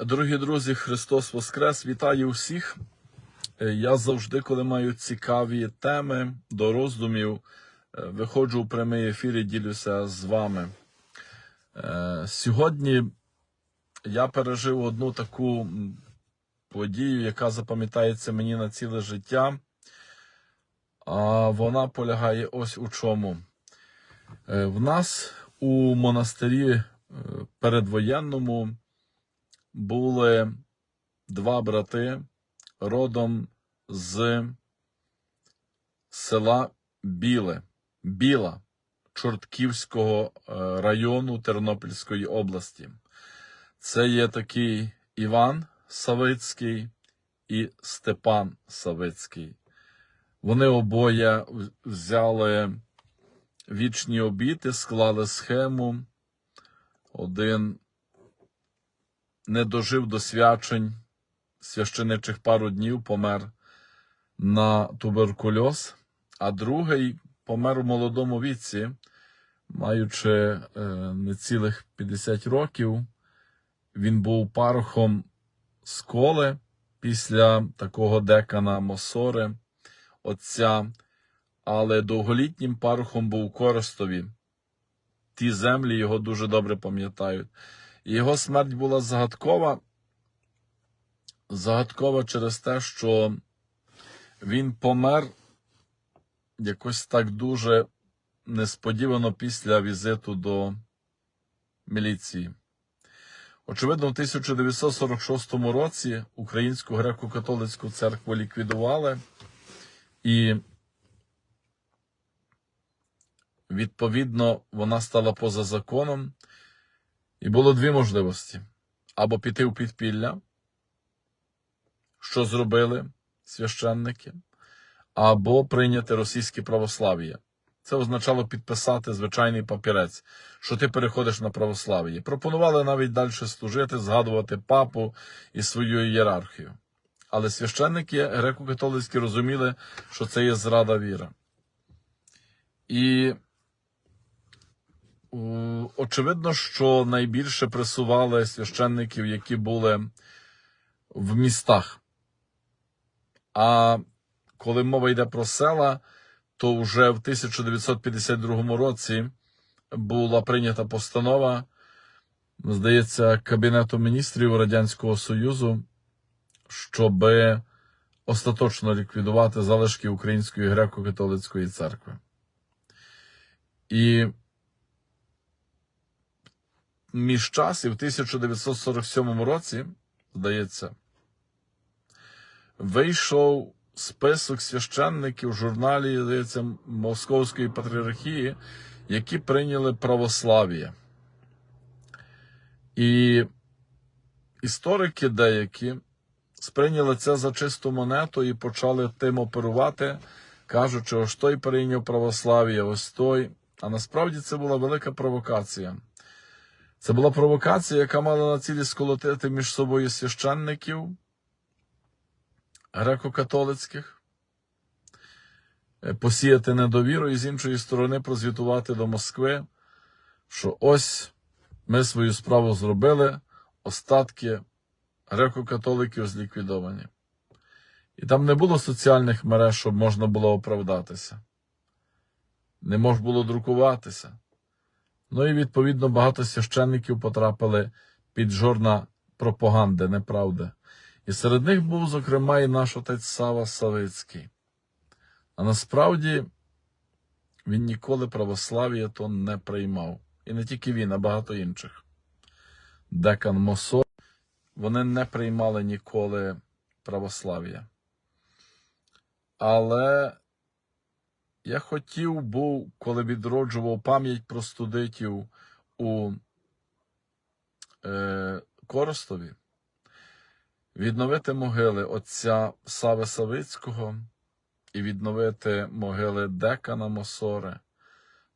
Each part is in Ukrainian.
Дорогі друзі, Христос Воскрес! Вітаю всіх. Е, Я завжди, коли маю цікаві теми до роздумів, е, виходжу у прямий ефір і ділюся з вами. Е, Сьогодні я пережив одну таку подію, яка запам'ятається мені на ціле життя. А вона полягає ось у чому. В нас у монастирі передвоєнному були два брати родом з села Біле, Біла Чортківського е, району Тернопільської області. Це є такий Іван Савицький і Степан Савицький. Вони обоє взяли вічні обіти, склали схему. Один не дожив до свячень священичих пару днів, помер на туберкульоз, а другий помер у молодому віці, маючи е, нецілих 50 років. Він був парохом сколи після такого декана Мосори, отця, але довголітнім парохом був Коростові. Ті землі його дуже добре пам'ятають. Його смерть була загадкова. Загадкова через те, що він помер якось так дуже несподівано після візиту до міліції. Очевидно, в 1946 році Українську греко-католицьку церкву ліквідували, і відповідно вона стала поза законом. І було дві можливості: або піти у підпілля, що зробили священники, або прийняти російське православ'я. Це означало підписати звичайний папірець, що ти переходиш на православ'я. Пропонували навіть далі служити, згадувати папу і свою ієрархію. Але священники греко-католицькі розуміли, що це є зрада віра. І очевидно, що найбільше пресували священників, які були в містах. А коли мова йде про села, то вже в 1952 році була прийнята постанова, здається, Кабінету міністрів Радянського Союзу, щоб остаточно ліквідувати залишки Української греко-католицької церкви. І між час і в 1947 році, здається, вийшов список священників в журналі, здається, Московської патріархії, які прийняли православ'я. І історики деякі сприйняли це за чисту монету і почали тим оперувати, кажучи, ось той прийняв православ'я, ось той. А насправді це була велика провокація. Це була провокація, яка мала на цілі сколотити між собою священників греко-католицьких, е, посіяти недовіру і з іншої сторони прозвітувати до Москви, що ось ми свою справу зробили, остатки греко-католиків зліквідовані. І там не було соціальних мереж, щоб можна було оправдатися. Не можна було друкуватися. Ну і відповідно багато священників потрапили під жорна пропаганди, неправди. І серед них був, зокрема, і наш отець Сава Савицький. А насправді він ніколи православ'я то не приймав. І не тільки він, а багато інших. Декан Мосо, вони не приймали ніколи православ'я. Але я хотів був, коли відроджував пам'ять про студентів у е, Коростові, відновити могили отця Сави Савицького і відновити могили Декана Мосори,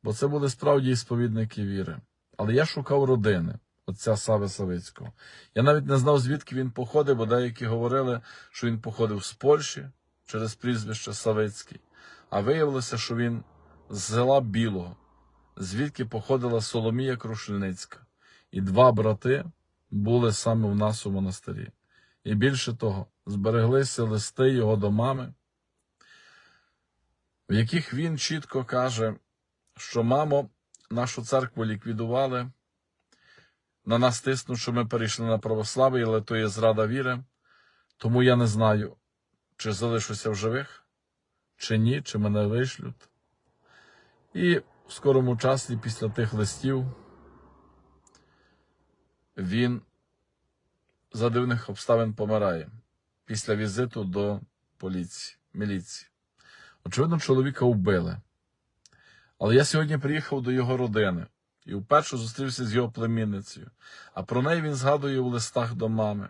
бо це були справді сповідники віри. Але я шукав родини отця Сави Савицького. Я навіть не знав, звідки він походив, бо деякі говорили, що він походив з Польщі через прізвище Савицький. А виявилося, що він з села Білого, звідки походила Соломія Крушельницька. І два брати були саме в нас у монастирі. І більше того, збереглися листи його до мами, в яких він чітко каже, що мамо, нашу церкву ліквідували, на нас тиснуть, що ми перейшли на православ'я, але то є зрада віри, тому я не знаю, чи залишуся в живих, чи ні, чи мене вишлють. І в скорому часі, після тих листів, він за дивних обставин помирає після візиту до поліції, міліції. Очевидно, чоловіка вбили. Але я сьогодні приїхав до його родини і вперше зустрівся з його племінницею. А про неї він згадує в листах до мами.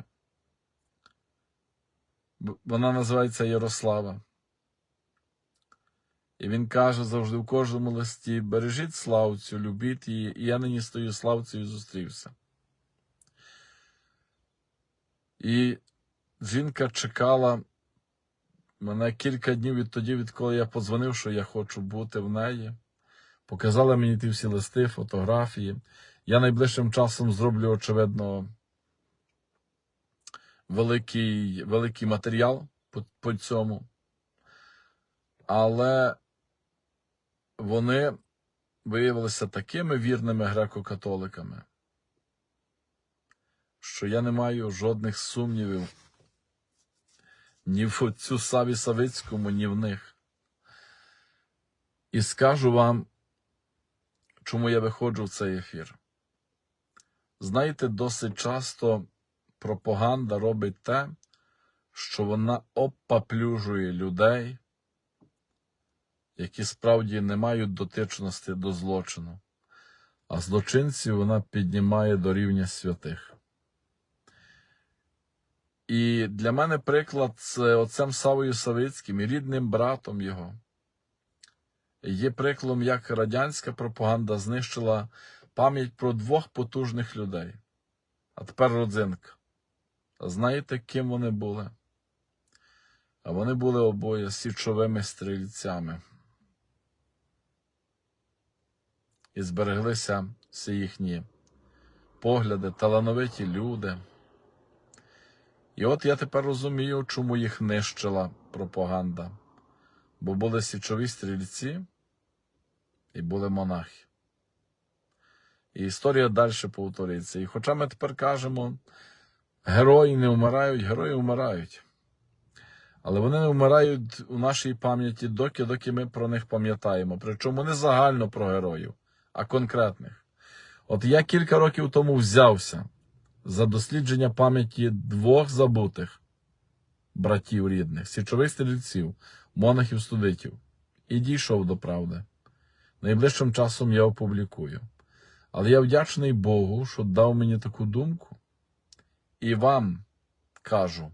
Вона називається Ярослава. І він каже завжди в кожному листі: бережіть славцю, любіть її, і я нині з тою славцею зустрівся. І жінка чекала мене кілька днів відтоді, відколи я подзвонив, що я хочу бути в неї. Показала мені ті всі листи, фотографії. Я найближчим часом зроблю, очевидно, великий, великий матеріал по, по цьому. Але вони виявилися такими вірними греко-католиками, що я не маю жодних сумнівів ні в отцю Саві Савицькому, ні в них. І скажу вам, чому я виходжу в цей ефір. Знаєте, досить часто пропаганда робить те, що вона опаплюжує людей, які справді не мають дотичності до злочину, а злочинців вона піднімає до рівня святих. І для мене приклад з отцем Савою Савицьким і рідним братом його є прикладом, як радянська пропаганда знищила пам'ять про двох потужних людей. А тепер родзинка. Знаєте, ким вони були? А вони були обоє січовими стрільцями. І збереглися всі їхні погляди, талановиті люди. І от я тепер розумію, чому їх нищила пропаганда. Бо були січові стрільці і були монахи. І історія далі повторюється. І хоча ми тепер кажемо, герої не вмирають, герої вмирають. Але вони не вмирають у нашій пам'яті доки, доки ми про них пам'ятаємо. Причому не загально про героїв, а конкретних. От я кілька років тому взявся за дослідження пам'яті двох забутих братів рідних, січових стрільців, монахів студитів, і дійшов до правди. Найближчим часом я опублікую. Але я вдячний Богу, що дав мені таку думку. І вам кажу,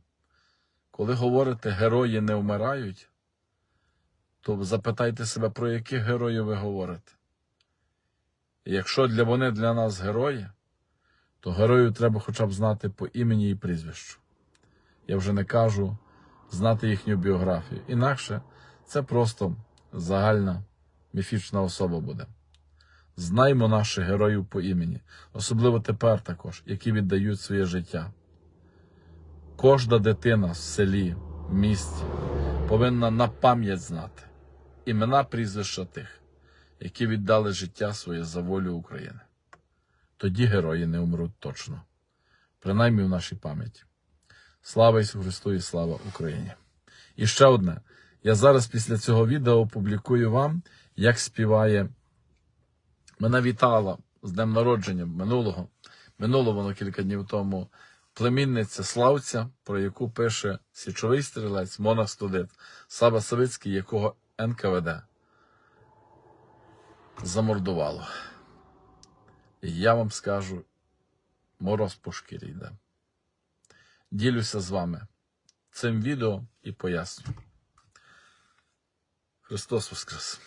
коли говорите герої не вмирають, то запитайте себе, про яких героїв ви говорите. Якщо для вони для нас герої, то героїв треба хоча б знати по імені і прізвищу. Я вже не кажу знати їхню біографію. Інакше це просто загальна міфічна особа буде. Знаймо наших героїв по імені, особливо тепер також, які віддають своє життя. Кожна дитина в селі, в місті повинна на пам'ять знати імена прізвища тих, які віддали життя своє за волю України. Тоді герої не умруть точно, принаймні в нашій пам'яті. Слава Ісусу Христу і слава Україні! І ще одне. Я зараз після цього відео опублікую вам, як співає. Мене вітала з днем народження минулого. Минуло воно кілька днів тому. Племінниця Славця, про яку пише січовий стрілець, монах студит, Саба Савицький, якого НКВД замордувало. Я вам скажу, мороз по шкірі йде. Ділюся з вами цим відео і поясню. Христос Воскрес!